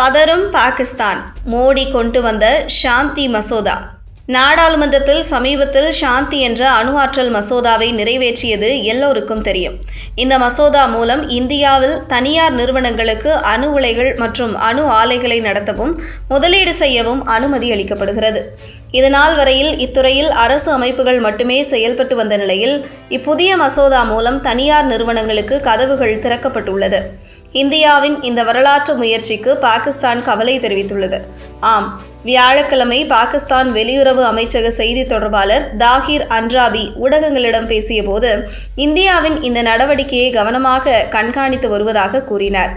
பதறும் பாகிஸ்தான். மோடி கொண்டு வந்த சாந்தி மசோதா. நாடாளுமன்றத்தில் சமீபத்தில் சாந்தி என்ற அணு ஆற்றல் மசோதாவை நிறைவேற்றியது எல்லோருக்கும் தெரியும். இந்த மசோதா மூலம் இந்தியாவில் தனியார் நிறுவனங்களுக்கு அணு உலைகள் மற்றும் அணு ஆலைகளை நடத்தவும் முதலீடு செய்யவும் அனுமதி அளிக்கப்படுகிறது. இதனால் வரையில் இத்துறையில் அரசு அமைப்புகள் மட்டுமே செயல்பட்டு வந்த நிலையில் இப்புதிய மசோதா மூலம் தனியார் நிறுவனங்களுக்கு கதவுகள் திறக்கப்பட்டுள்ளது. இந்தியாவின் இந்த வரலாற்று முயற்சிக்கு பாகிஸ்தான் கவலை தெரிவித்துள்ளது. ஆம் வியாழக்கிழமை பாகிஸ்தான் வெளியுறவு அமைச்சக செய்தி தொடர்பாளர் தாகிர் அன்ராபி ஊடகங்களிடம் பேசியபோது இந்தியாவின் இந்த நடவடிக்கையை கவனமாக கண்காணித்து வருவதாக கூறினார்.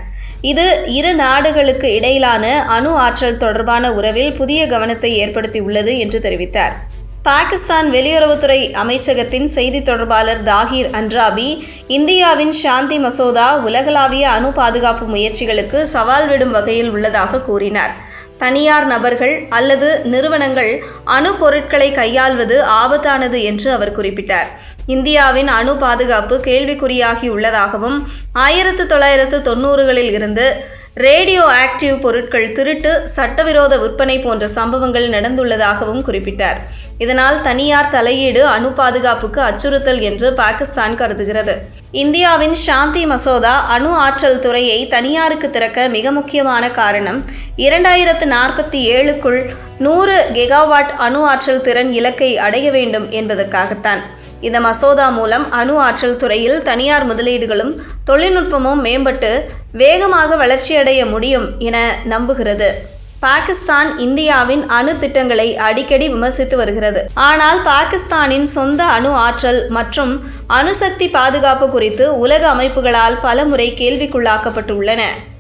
இது இரு நாடுகளுக்கு இடையிலான அணு ஆற்றல் தொடர்பான உறவில் புதிய கவனத்தை ஏற்படுத்தியுள்ளது என்று தெரிவித்தார். பாகிஸ்தான் வெளியுறவுத்துறை அமைச்சகத்தின் செய்தி தொடர்பாளர் தாகிர் அன்ராபி இந்தியாவின் சாந்தி மசோதா உலகளாவிய அணு பாதுகாப்பு முயற்சிகளுக்கு சவால் விடும் வகையில் உள்ளதாக கூறினார். தனியார் நபர்கள் அல்லது நிறுவனங்கள் அணு பொருட்களை கையாள்வது ஆபத்தானது என்று அவர் குறிப்பிட்டார். இந்தியாவின் அணு பாதுகாப்பு கேள்விக்குறியாகி உள்ளதாகவும் ஆயிரத்து தொள்ளாயிரத்து தொண்ணூறுகளில் இருந்து ரேடியோ ஆக்டிவ் பொருட்கள் திருட்டு சட்டவிரோத விற்பனை போன்ற சம்பவங்கள் நடந்துள்ளதாகவும் குறிப்பிட்டார். இதனால் தனியார் தலையீடு அணு பாதுகாப்புக்கு அச்சுறுத்தல் என்று பாகிஸ்தான் கருதுகிறது. இந்தியாவின் சாந்தி மசோதா அணு ஆற்றல் துறையை தனியாருக்கு திறக்க மிக முக்கியமான காரணம் இரண்டாயிரத்து நாற்பத்தி ஏழுக்குள் நூறு கெகாவாட் அணு ஆற்றல் திறன் இலக்கை அடைய வேண்டும் என்பதற்காகத்தான். இந்த மசோதா மூலம் அணு ஆற்றல் துறையில் தனியார் முதலீடுகளும் தொழில்நுட்பமும் மேம்பட்டு வேகமாக வளர்ச்சியடைய முடியும் என நம்புகிறது. பாகிஸ்தான் இந்தியாவின் அணு திட்டங்களை அடிக்கடி விமர்சித்து வருகிறது. ஆனால் பாகிஸ்தானின் சொந்த அணு ஆற்றல் மற்றும் அணுசக்தி பாதுகாப்பு குறித்து உலக அமைப்புகளால் பலமுறை கேள்விக்குள்ளாக்கப்பட்டுள்ளன.